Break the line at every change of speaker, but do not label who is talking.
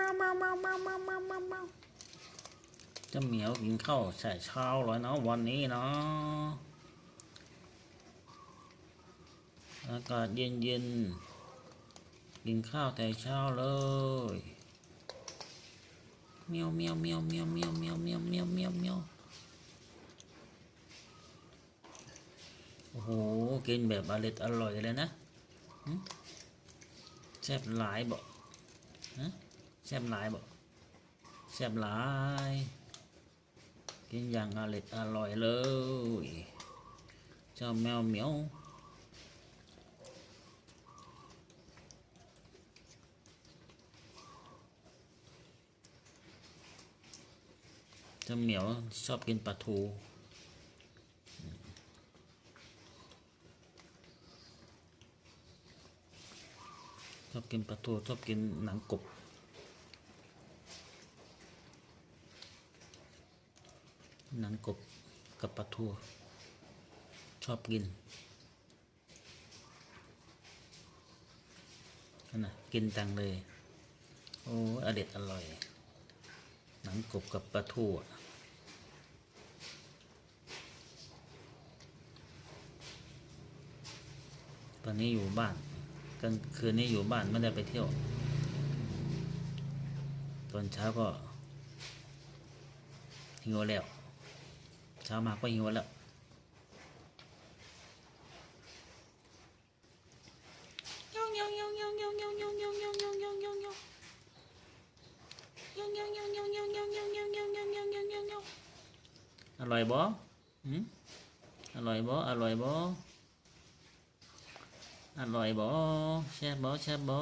มามามามามามามามาจะเหมียวกินข้าวใส่เช้าเลยเนาะวันนี้เนาะอากาศเย็นเย็นกินข้าวแต่เช้าเลยเมียวเมียวเมียวเมียวเมียวเมียวเมียวเมียวเมียวเมียวโอ้โหกินแบบอร่อยอร่อยเลยนะแซ่บหลายบอกฮะ แซ่บหลายบ่แซ่บหลาย กินอย่างอร่อยอร่อยเลย เจ้าแมวเหมียวเจ้าเหมียวชอบกินปลาทูชอบกินปลาทูชอบกินหนังกบ หนังกบกับปลาทูชอบกินนั่นนะกินจังเลย โอ้อเด็ดอร่อย หนังกบกับปลาทูตอนนี้อยู่บ้านกลางคืนนี้อยู่บ้านไม่ได้ไปเที่ยว ตอนเช้าก็หิวแล้วเช้ามาก็หิวแล้ว சமமாக்கும் இவ்வளோ loại bó ừ? loại bó loại bó loại bó xe bó xe bó